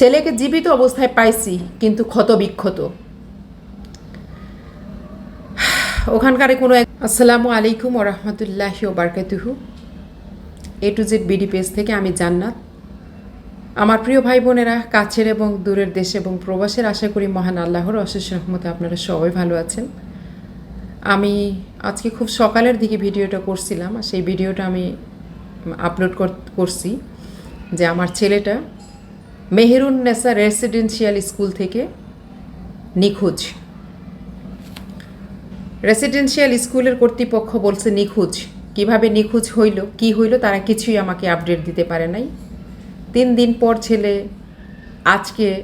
ছেলেকে জীবিত অবস্থায় পাইছি, কিন্তু ক্ষত বিক্ষত ওখানকার কোনো এক আসসালামু আলাইকুম ও রহমতুল্লাহ বারকাতুহু A to Z BD page থেকে আমি জান্নাত। আমার প্রিয় ভাই বোনেরা, কাছের এবং দূরের দেশে এবং প্রবাসের আশা করি মহান আল্লাহর অশেষ রহমতে আপনারা সবাই ভালো আছেন। আমি আজকে খুব সকালের দিকে ভিডিওটা করছিলাম সেই ভিডিওটা আমি আপলোড করছি যে আমার ছেলেটা মেহেরুন নেসা রেসিডেন্সিয়াল স্কুল থেকে নিখোঁজ। রেসিডেন্সিয়াল স্কুলের কর্তৃপক্ষ বলছে, নিখোঁজ। কীভাবে নিখোঁজ হইল, কি হইল, তারা কিছুই আমাকে আপডেট দিতে পারে নাই। তিন দিন পর ছেলে, আজকে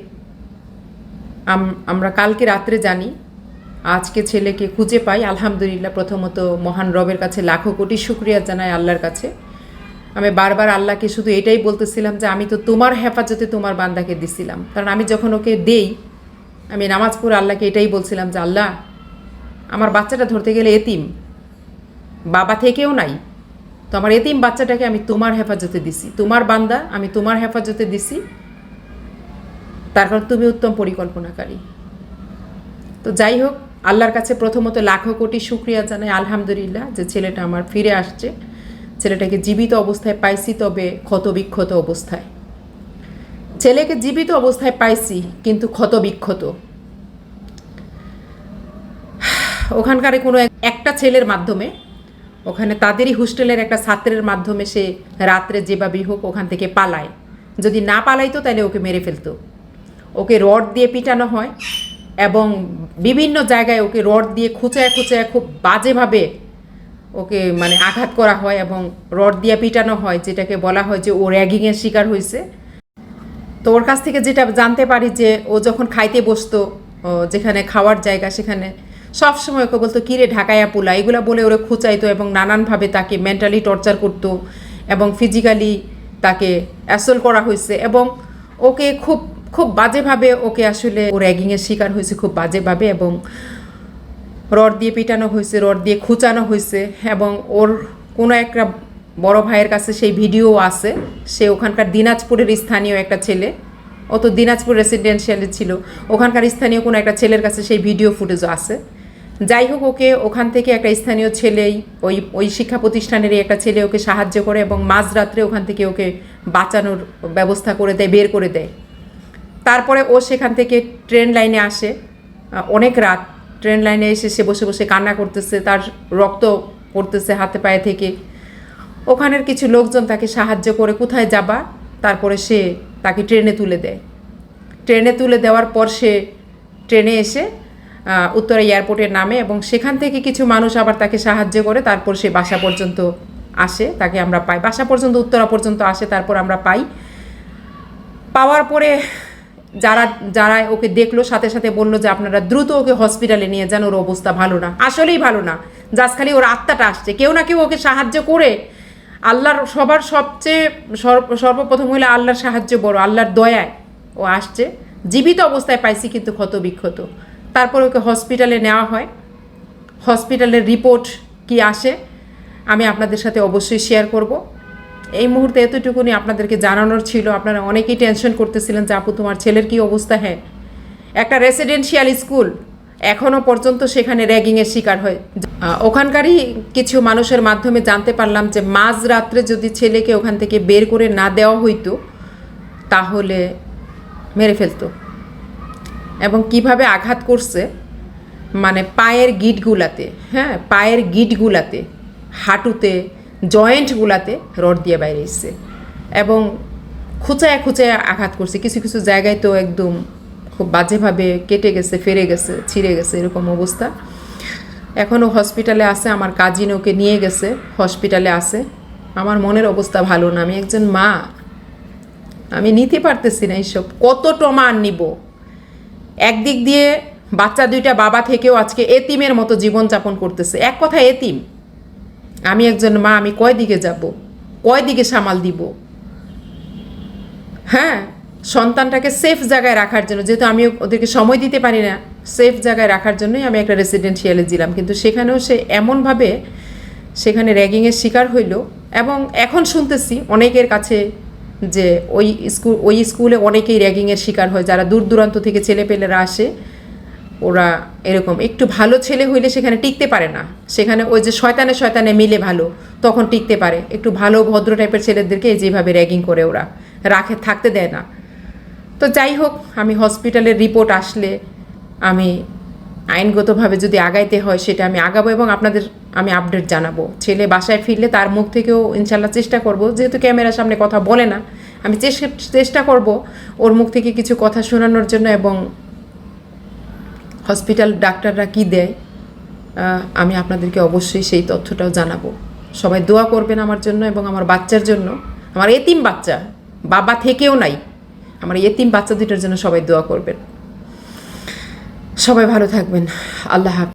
আম- আমরা কালকে রাত্রে জানি, আজকে ছেলেকে খুঁজে পাই, আলহামদুলিল্লাহ প্রথমত মহান রবের কাছে লাখো কোটি শুক্রিয়া জানাই আল্লাহর কাছে। আমি বারবার আল্লাহকে শুধু এটাই বলতেছিলাম যে আমি তো তোমার হেফাজতে তোমার বান্দাকে দিছিলাম। কারণ আমি যখন ওকে দেই, আমি নামাজ পড়ে আল্লাহকে এটাই বলছিলাম যে, আল্লাহ, আমার বাচ্চাটা ধরতে গেলে এতিম, বাবা থেকেও নাই, তো আমার এতিম বাচ্চাটাকে আমি তোমার হেফাজতে দিছি, তোমার বান্দা আমি তোমার হেফাজতে দিছি, তার কারণ তুমি উত্তম পরিকল্পনাকারী। তো যাই হোক, আল্লাহর কাছে প্রথমত লাখো কোটি শুক্রিয়া জানাই, আলহামদুলিল্লাহ, যে ছেলেটা আমার ফিরে আসছে। ছেলেটাকে জীবিত অবস্থায় পাইছি তবে ক্ষত বিক্ষত অবস্থায়। ছেলেকে জীবিত অবস্থায় পাইছি, কিন্তু ক্ষত বিক্ষত ওখানকার কোনো একটা ছেলের মাধ্যমে, ওখানে তাদেরই হোস্টেলের একটা ছাত্রের মাধ্যমে সে রাত্রে যেভাবেই হোক ওখান থেকে পালায়। যদি না পালাইতো তাহলে ওকে মেরে ফেলতো। ওকে রড দিয়ে পিটানো হয় এবং বিভিন্ন জায়গায় ওকে রড দিয়ে খুঁচায় খুঁচায় খুব বাজেভাবে ওকে মানে আঘাত করা হয় এবং রড দিয়ে পিটানো হয়, যেটাকে বলা হয় যে ও র্যাগিংয়ের শিকার হয়েছে। তো ওর কাছ থেকে যেটা জানতে পারি যে ও যখন খাইতে বসতো যেখানে খাওয়ার জায়গা সেখানে, সব সময় ওকে বলতো, কিরে ঢাকায়া পোলা? এগুলো বলে ওরা খুঁচাইতো এবং নানানভাবে তাকে মেন্টালি টর্চার করতো এবং ফিজিক্যালি তাকে অ্যাসল করা হয়েছে এবং ওকে খুব খুব বাজেভাবে ওকে আসলে ও র্যাগিংয়ের শিকার হয়েছে খুব বাজেভাবে এবং রড দিয়ে পিটানো হয়েছে, রড দিয়ে খুঁচানো হয়েছে এবং ওর কোনো একটা বড় ভাইয়ের কাছে সেই ভিডিও আছে। সে ওখানকার দিনাজপুরের স্থানীয় একটা ছেলে। ও তো দিনাজপুর রেসিডেন্সিয়ালে ছিল। ওখানকার স্থানীয় কোনো একটা ছেলের কাছে সেই ভিডিও ফুটেজও আছে। যাই হোক, ওকে ওখান থেকে একটা স্থানীয় ছেলেই, ওই ওই শিক্ষা প্রতিষ্ঠানেরই একটা ছেলে ওকে সাহায্য করে এবং মাঝরাত্রে ওখান থেকে ওকে বাঁচানোর ব্যবস্থা করে দেয়, বের করে দেয়। তারপরে ও সেখান থেকে ট্রেন লাইনে আসে। অনেক রাত। ট্রেন লাইনে এসে সে বসে বসে কান্না করতেছে, তার রক্ত পড়তেছে হাতে পায়ে থেকে। ওখানের কিছু লোকজন তাকে সাহায্য করে কোথায় যাবা, তারপরে সে তাকে ট্রেনে তুলে দেয়। ট্রেনে তুলে দেওয়ার পর সে ট্রেনে এসে উত্তরা এয়ারপোর্টের নামে এবং সেখান থেকে কিছু মানুষ আবার তাকে সাহায্য করে, তারপর সে বাসা পর্যন্ত আসে, তাকে আমরা পাই। বাসা পর্যন্ত, উত্তরা পর্যন্ত আসে, তারপর আমরা পাই। পাওয়ার পরে যারা যারা ওকে দেখল, সাথে সাথে বলল যে আপনারা দ্রুত ওকে হসপিটালে নিয়ে যান, ওর অবস্থা ভালো না। আসলেই ভালো না। জাস্ট খালি ওর আত্মাটা আসছে। কেউ না কেউ ওকে সাহায্য করে আল্লাহর সবার সবচেয়ে সর্ব- সর্বপ্রথম হইলে আল্লাহর সাহায্য বড়, আল্লাহর দয়ায় ও আসছে। জীবিত অবস্থায় পাইছি কিন্তু ক্ষত বিক্ষত তারপর ওকে হসপিটালে নেওয়া হয়। হসপিটালের রিপোর্ট কি আসে, আমি আপনাদের সাথে অবশ্যই শেয়ার করব। এই মুহূর্তে এতটুকুনি আপনাদেরকে জানানোর ছিল। আপনারা অনেকেই টেনশন করতেছিলেন যে, আপু, তোমার ছেলের কি অবস্থা? হ্যাঁ। একটা রেসিডেন্সিয়াল স্কুল এখনও পর্যন্ত সেখানে র্যাগিংয়ের শিকার হয়। ওখানকারই কিছু মানুষের মাধ্যমে জানতে পারলাম যে, মাঝ রাত্রে যদি ছেলেকে ওখান থেকে বের করে না দেওয়া হইতো, তাহলে মেরে ফেলতো। এবং কীভাবে আঘাত করছে মানে পায়ের গিটগুলাতে হ্যাঁ পায়ের গিটগুলাতে, হাঁটুতে জয়েন্টগুলাতে রড দিয়ে বাইরে এসছে। এবং খুচায় খুচায় আঘাত করছে। কিছু কিছু জায়গায় তো একদম খুব বাজেভাবে কেটে গেছে, ফেরে গেছে, ছিঁড়ে গেছে এরকম অবস্থা। এখনও হসপিটালে আছে, আমার কাজিন ওকে নিয়ে গেছে, হসপিটালে আছে। আমার মনের অবস্থা ভালো না, আমি একজন মা। আমি নিতে পারতেছি না এইসব, কত টমা আর নিব? একদিক দিয়ে বাচ্চা দুইটা বাবা থেকেও আজকে এতিমের মতো জীবনযাপন করতেছে। এক কথা এতিম। আমি একজন মা, আমি কয় দিকে যাব? কয় দিকে সামাল দিব? হ্যাঁ সন্তানটাকে সেফ জায়গায় রাখার জন্য, যেহেতু আমি ওদেরকে সময় দিতে পারি না সেফ জায়গায় রাখার জন্যই আমি একটা রেসিডেন্সিয়ালে দিলাম। কিন্তু সেখানেও সে এমনভাবে, সেখানে র্যাগিংয়ের শিকার হইল এবং এখন শুনতেছি অনেকের কাছে যে ওই স্কুল, ওই স্কুলে অনেকেই র্যাগিংয়ের শিকার হয়, যারা দূর দূরান্ত থেকে ছেলেপেলেরা আসে। ওরা এরকম, একটু ভালো ছেলে হইলে সেখানে টিকতে পারে না। সেখানে ওই যে শয়তানে শয়তানে মিলে ভালো, তখন টিকতে পারে। একটু ভালো ভদ্র টাইপের ছেলেদেরকে যেভাবে র্যাগিং করে ওরা, রাখে, থাকতে দেয় না। তো যাই হোক, আমি হসপিটালের রিপোর্ট আসলে আমি আইনগতভাবে যদি আগাইতে হয় সেটা আমি আগাবো এবং আপনাদের আমি আপডেট জানাব। ছেলে বাসায় ফিরলে তার মুখ থেকেও ইনশাল্লাহ চেষ্টা করব। যেহেতু ক্যামেরার সামনে কথা বলে না, আমি চেষ্টা করব ওর মুখ থেকে কিছু কথা শোনানোর জন্য এবং হসপিটাল ডাক্তাররা কি দেয় আমি আপনাদেরকে অবশ্যই সেই তথ্যটাও জানাব। সবাই দোয়া করবেন আমার জন্য এবং আমার বাচ্চার জন্য। আমার এতিম বাচ্চা, বাবা থেকেও নাই। আমার এতিম বাচ্চা দুটোর জন্য সবাই দোয়া করবেন। সবাই ভালো থাকবেন। আল্লাহ হাফিজ।